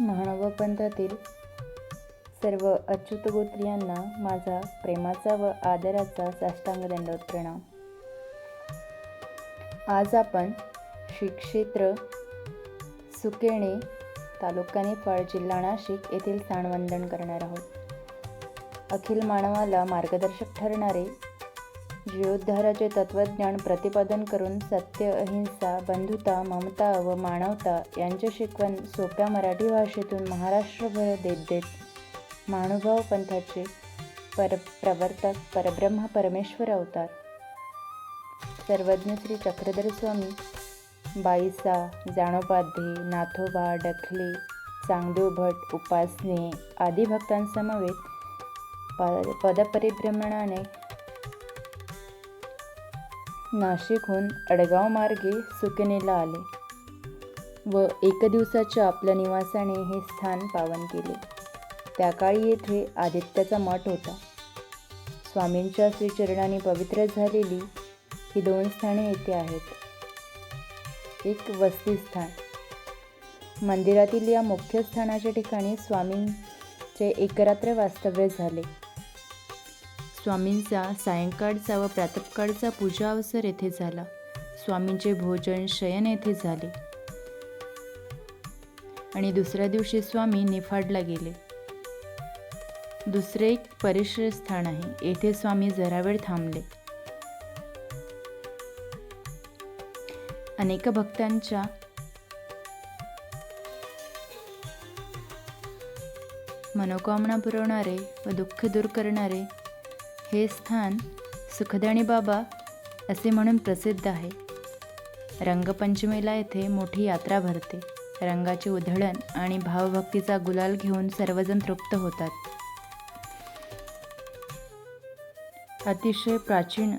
महानुभाव पंथातील सर्व अच्युत गोत्रियांना माझा प्रेमाचा व आदराचा साष्टांग दंडवत प्रणाम. आज आपण श्री क्षेत्र सुकेणे तालुका निफाड जिल्हा नाशिक येथील स्थानवंदन करणार आहोत. अखिल मानवाला मार्गदर्शक ठरणारे जीवोद्धाराचे तत्त्वज्ञान प्रतिपादन करून सत्य अहिंसा बंधुता ममता व मानवता यांचे शिकवण सोप्या मराठी भाषेतून महाराष्ट्रभर देत देत महानुभाव पंथाचे पर प्रवर्तक परब्रह्म परमेश्वर अवतार. सर्वज्ञ श्री चक्रधर स्वामी बाईसा जाणोपाध्ये नाथोबा डखले चांगदेव भट उपासने आदी भक्तांसमवेत प पदपरिभ्रमणाने नाशिकहून अडगाव मार्गे सुकेनेला आले व एक दिवसाच्या आपल्या निवासाने हे स्थान पावन केले. त्या काळी येथे आदित्याचा मठ होता. स्वामींच्या श्रीचरणाने पवित्र झालेली ही दोन स्थाने येथे आहेत. एक वस्तीस्थान मंदिरातील या मुख्य स्थानाच्या ठिकाणी स्वामींचे एकरात्र वास्तव्य झाले. स्वामींचा सायंकाळचा व प्रातःकाळचा पूजा अवसर येथे झाला. स्वामींचे भोजन शयन येथे झाले. आणि दुसऱ्या दिवशी स्वामी निफाडला गेले. दुसरे एक परिश्र स्थान आहे. येथे स्वामी जरा वेळ थांबले. अनेक भक्तांच्या मनोकामना पुरवणारे व दुःख दूर करणारे हे स्थान सुखदाणी बाबा असे म्हणून प्रसिद्ध आहे. रंगपंचमीला येथे मोठी यात्रा भरते. रंगाची उधळण आणि भावभक्तीचा गुलाल घेऊन सर्वजण तृप्त होतात. अतिशय प्राचीन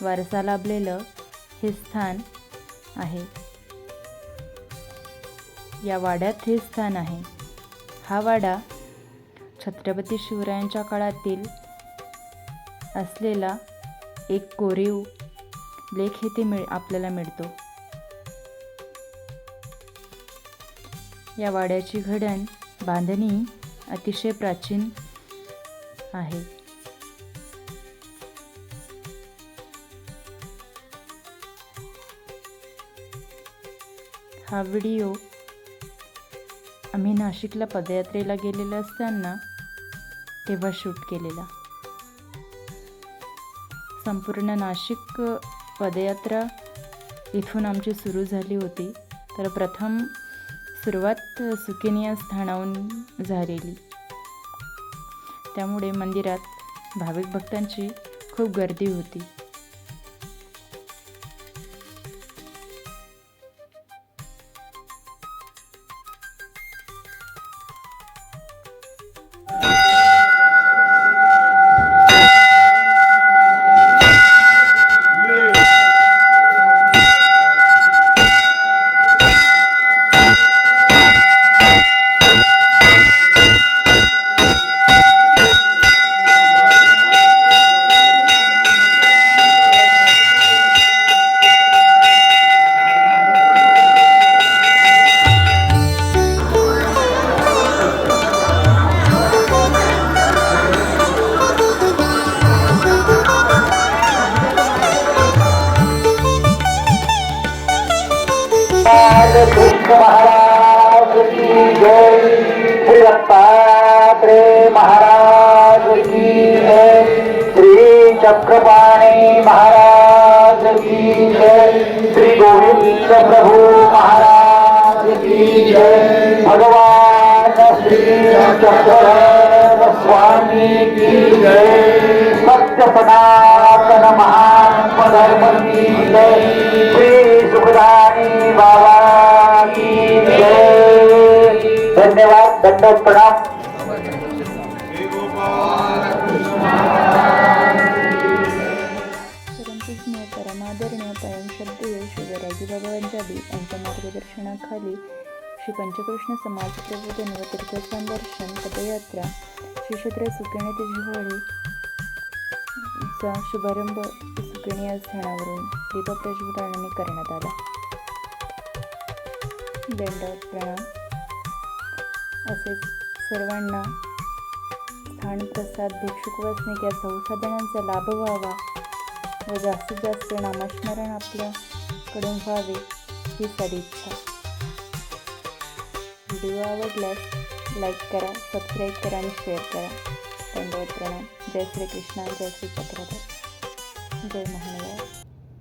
वारसा लाभलेलं हे स्थान आहे. या वाड्यात हे स्थान आहे. हा वाडा छत्रपती शिवरायांच्या काळातील असलेला एक कोरीव लेख येथे मिळ आपल्याला मिळतो. या वाड्याची घडण बांधणी अतिशय प्राचीन आहे. हा व्हिडिओ आम्ही नाशिकला पदयात्रेला गेलेलो असताना तेव्हा शूट केलेला. संपूर्ण नाशिक पदयात्रा इथून आमची सुरू झाली होती. तर प्रथम सुरुवात सुकेनी स्थानाहून झालेली. त्यामुळे मंदिरात भाविक भक्तांची खूप गर्दी होती. श्री चक्रपाणी महाराज की जय। श्री गोविंद प्रभु महाराज की जय भगवान श्री चक्रधर स्वामी की जय सत्य सनातन महान धर्म की जय श्री सुखदानी बाबा की जय। धन्यवाद दंडवत प्रणाम परमपूजनीय परमादरणीय परमश्रद्धेय शिवराजी भगवान बी यांच्या मार्गदर्शनाखाली श्री पंचकृष्ण समाज प्रबोधन व तीर्थसंदर्शन पदयात्रा श्री क्षेत्र सुकेणे जिव्हाळी चा शुभारंभ सुकणी या स्थानावरून दीप प्रज्वलनाने करण्यात आला. दंड प्रणाम. असेच सर्वांना स्थानप्रसाद भिक्षुक वसनिक या संसाधनांचा लाभ व्हावा. व जास्तीत जास्त नामस्मरण आपल्याकडून व्हावे ही सदिच्छा व्हिडिओ आवडल्यास लाईक करा सबस्क्राईब करा आणि शेअर करा. दंडवत प्रणाम जय श्री कृष्णा जय श्री चक्रधर जय महाराज.